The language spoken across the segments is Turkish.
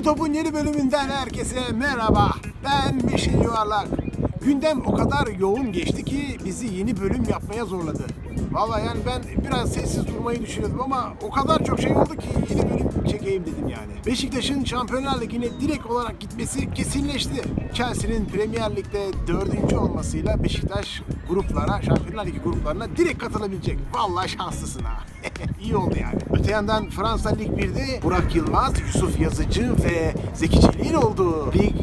Top'un yeni bölümünden herkese merhaba. Ben Mişin Yuvarlak. Gündem o kadar yoğun geçti ki bizi yeni bölüm yapmaya zorladı. Vallahi yani ben biraz sessiz durmayı düşünüyordum ama o kadar çok şey oldu ki yeni bölüm. Beşiktaş'ın Şampiyonlar Ligi'ne direkt olarak gitmesi kesinleşti. Chelsea'nin Premier Lig'de dördüncü olmasıyla Beşiktaş gruplara, Şampiyonlar Ligi gruplarına direkt katılabilecek. Vallahi şanslısın ha. İyi oldu yani. Öte yandan Fransa Lig 1'de Burak Yılmaz, Yusuf Yazıcı ve Zeki Çelik'in olduğu lig,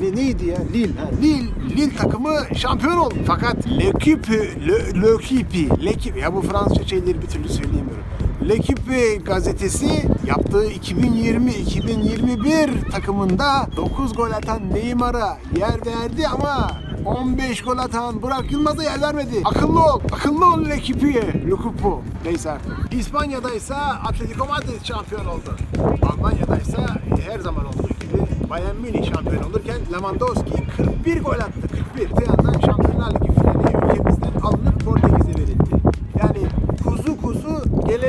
ne, neydi ya? Lille. Ha, Lille, Lille takımı şampiyon oldu. Fakat L'Equipe, Le- L'Equipe, L'Equipe, ya bu Fransızca şeyleri bir türlü söyleyemiyorum. L'Equipe gazetesi yaptığı 2020-2021 takımında 9 gol atan Neymar'a yer verdi ama 15 gol atan Burak Yılmaz'a yer vermedi. Akıllı ol, akıllı ol L'Equipe'ye. Lukupu. Neyse artık. İspanya'da ise Atletico Madrid şampiyon oldu. Almanya'da ise her zaman olduğu gibi Bayern Münih şampiyon olurken Lewandowski 41 gol attı. 41. Bir yandan Şampiyonlar Ligi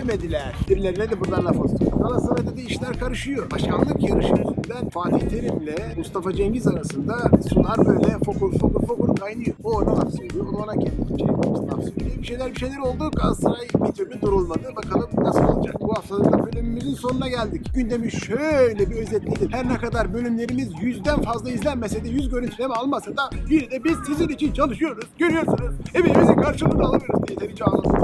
gelemediler. Birilerine de buradan laf olsun. Galatasaray'da da işler karışıyor. Başkanlık yarışı yüzünden Fatih Terim'le Mustafa Cengiz arasında sular böyle fokur fokur fokur kaynıyor. O ona laf söylüyor, o ona kendi şey, laf söylüyor. Bir şeyler bir şeyler oldu. Galatasaray bir türlü durulmadı. Bakalım nasıl olacak. Bu haftalık da bölümümüzün sonuna geldik. Gündemi şöyle bir özetleyelim. Her ne kadar bölümlerimiz yüzden fazla izlenmese de yüz görüntüleme almasa da yine de biz sizin için çalışıyoruz. Görüyorsunuz. Emeğimizin karşılığını alamıyoruz diye yeterince ağladım.